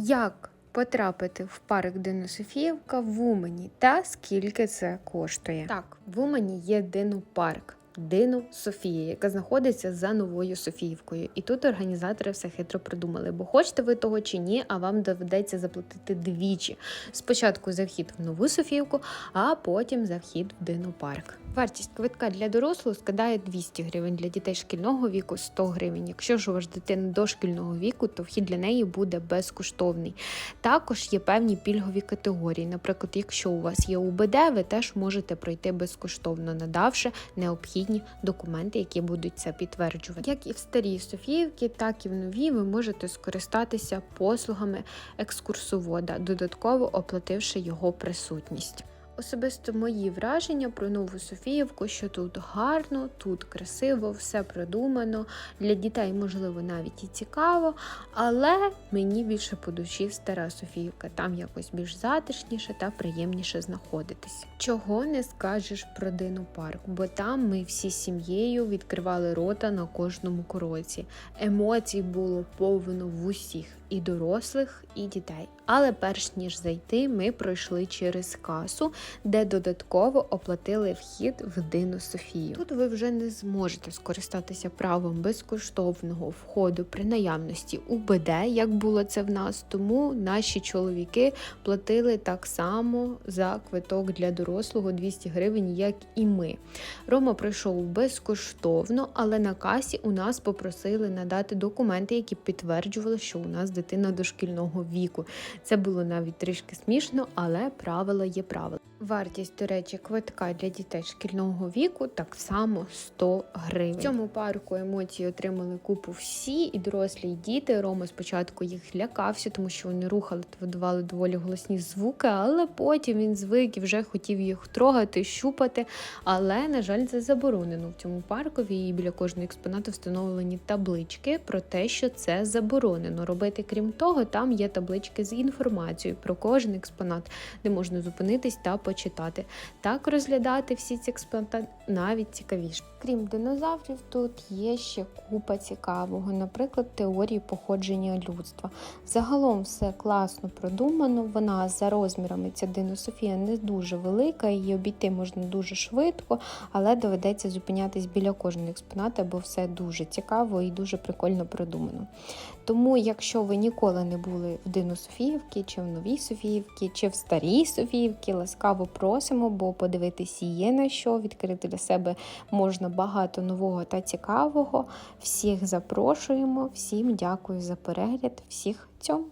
Як потрапити в парк Динософіївка в Умані та скільки це коштує? Так, в Умані є динопарк. Дино Софія, яка знаходиться за новою Софіївкою. І тут організатори все хитро придумали, бо хочете ви того чи ні, а вам доведеться заплатити двічі. Спочатку за вхід в нову Софіївку, а потім за вхід в динопарк. Вартість квитка для дорослого складає 200 гривень, для дітей шкільного віку 100 гривень. Якщо ж у вас дитина дошкільного віку, то вхід для неї буде безкоштовний. Також є певні пільгові категорії. Наприклад, якщо у вас є УБД, ви теж можете пройти безкоштовно, надавши необхідні документи, які будуть це підтверджувати. Як і в старій Софіївці, так і в новій ви можете скористатися послугами екскурсовода, додатково оплативши його присутність. Особисто мої враження про нову Софіївку, що тут гарно, тут красиво, все продумано. Для дітей, можливо, навіть і цікаво, але мені більше по душі стара Софіївка. Там якось більш затишніше та приємніше знаходитись. Чого не скажеш про динопарк, бо там ми всі сім'єю відкривали рота на кожному кроці. Емоцій було повно в усіх і дорослих, і дітей. Але перш ніж зайти, ми пройшли через касу, де додатково оплатили вхід в Дину Софію. Тут ви вже не зможете скористатися правом безкоштовного входу при наявності УБД, як було це в нас. Тому наші чоловіки платили так само за квиток для дорослого 200 гривень, як і ми. Рома пройшов безкоштовно, але на касі у нас попросили надати документи, які підтверджували, що у нас дитина дошкільного віку. Це було навіть трішки смішно, але правило є правило. Вартість, до речі, квитка для дітей шкільного віку так само 100 гривень. В цьому парку емоції отримали купу всі, і дорослі, і діти. Рома спочатку їх лякався, тому що вони рухали та видавали доволі голосні звуки, але потім він звик і вже хотів їх трогати, щупати. Але, на жаль, це заборонено в цьому паркові. І біля кожного експонату встановлені таблички про те, що це заборонено робити. Крім того, там є таблички з інформацією про кожен експонат, де можна зупинитись та почитати. Так розглядати всі ці експонати навіть цікавіше. Крім динозаврів, тут є ще купа цікавого, наприклад, теорії походження людства. Загалом все класно продумано. Вона за розмірами ця динософія не дуже велика, її обійти можна дуже швидко, але доведеться зупинятись біля кожного експоната, бо все дуже цікаво і дуже прикольно продумано. Тому, якщо ви ніколи не були в Дину Софіївки, чи в Новій Софіївці, чи в Старій Софіївці, ласкаво просимо, бо подивитись є на що, відкрити для себе можна багато нового та цікавого. Всіх запрошуємо, всім дякую за перегляд, всіх цьому.